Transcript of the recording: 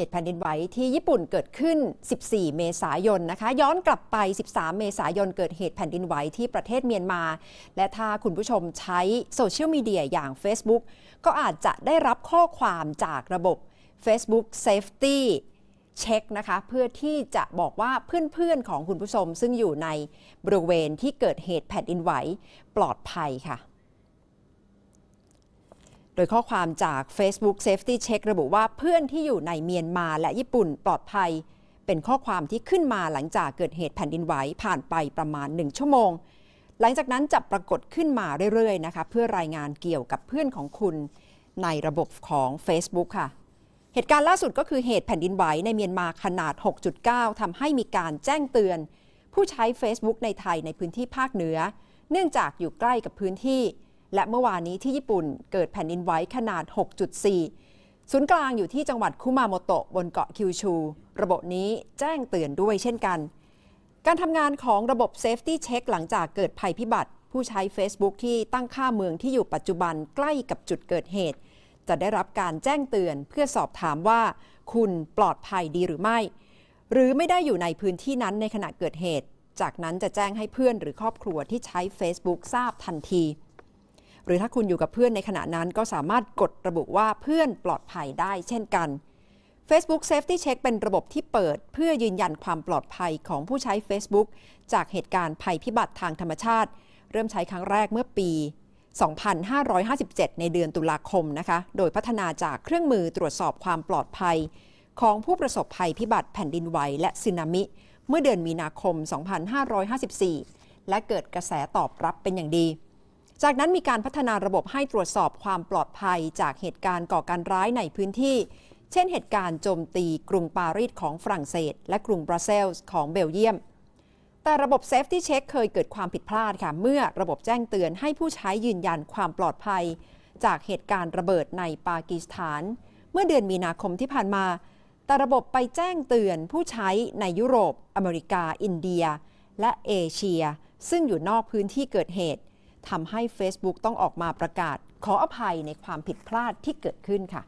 เหตุแผ่นดินไหวที่ญี่ปุ่นเกิดขึ้น 14 เมษายนนะคะ ย้อนกลับไป 13 เมษายนเกิดเหตุแผ่นดินไหวที่ประเทศเมียนมา และถ้าคุณผู้ชมใช้โซเชียลมีเดียอย่าง Facebook ก็อาจจะได้รับข้อความจากระบบ Facebook Safety เช็คนะคะ เพื่อที่จะบอกว่าเพื่อนๆของคุณผู้ชมซึ่งอยู่ในบริเวณที่เกิดเหตุแผ่นดินไหวปลอดภัยค่ะ ดยข้อความจาก Facebook Safety Check ระบุว่าเพื่อนที่อยู่ในเมียนมาและญี่ปุ่นปลอดภัย เป็นข้อความที่ขึ้นมาหลังจากเกิดเหตุแผ่นดินไหวผ่านไปประมาณ 1 ชั่วโมง หลังจากนั้นจะปรากฏขึ้นมาเรื่อยๆนะคะเพื่อรายงานเกี่ยวกับเพื่อนของคุณในระบบของ Facebook ค่ะ เหตุการณ์ล่าสุดก็คือเหตุแผ่นดินไหวในเมียนมาขนาด 6.9ทำให้มีการแจ้งเตือน ผู้ใช้ Facebook ในไทยในพื้นที่ภาคเหนือ เนื่องจากอยู่ใกล้กับพื้นที่ และเมื่อวานนี้ที่ญี่ปุ่นเกิดแผ่นดินไหวขนาด 6.4 ศูนย์กลางอยู่ที่จังหวัดคุมาโมโตะบนเกาะคิวชู ระบบนี้แจ้งเตือนด้วยเช่นกัน การทำงานของระบบ Safety Check หลังจากเกิดภัยพิบัติ ผู้ใช้ Facebook ที่ตั้งค่าเมืองที่อยู่ปัจจุบันใกล้กับจุดเกิดเหตุ จะได้รับการแจ้งเตือนเพื่อสอบถามว่า คุณปลอดภัยดีหรือไม่ หรือไม่ได้อยู่ในพื้นที่นั้นในขณะเกิดเหตุ จากนั้นจะแจ้งให้เพื่อนหรือครอบครัวที่ใช้ Facebook ทราบทันที หรือถ้าคุณอยู่กับเพื่อนในขณะนั้นก็สามารถกดระบุว่าเพื่อนปลอดภัยได้เช่นกัน Facebook Safety Check เป็นระบบที่เปิดเพื่อยืนยันความปลอดภัยของผู้ใช้ Facebook จากเหตุการณ์ภัยพิบัติทางธรรมชาติ เริ่มใช้ครั้งแรกเมื่อปี 2557 ในเดือนตุลาคมนะคะ โดยพัฒนาจากเครื่องมือตรวจสอบความปลอดภัย ของผู้ประสบภัยพิบัติแผ่นดินไหวและสึนามิ เมื่อเดือนมีนาคม 2554 และเกิดกระแสตอบรับเป็นอย่างดี จากนั้นมีการพัฒนาระบบให้ตรวจสอบความปลอดภัยจากเหตุการณ์ก่อการร้ายในพื้นที่ เช่นเหตุการณ์โจมตีกรุงปารีสของฝรั่งเศส และกรุงบรัสเซลส์ของเบลเยียม แต่ระบบ Safety Check เคยเกิดความผิดพลาดค่ะ เมื่อระบบแจ้งเตือนให้ผู้ใช้ยืนยันความปลอดภัย จากเหตุการณ์ระเบิดในปากีสถาน เมื่อเดือนมีนาคมที่ผ่านมาแต่ระบบไปแจ้งเตือนผู้ใช้ในยุโรป อเมริกา อินเดีย และเอเชีย ซึ่งอยู่นอกพื้นที่เกิดเหตุ ทำให้ Facebook ต้องออกมาประกาศขออภัยในความผิดพลาดที่เกิดขึ้นค่ะ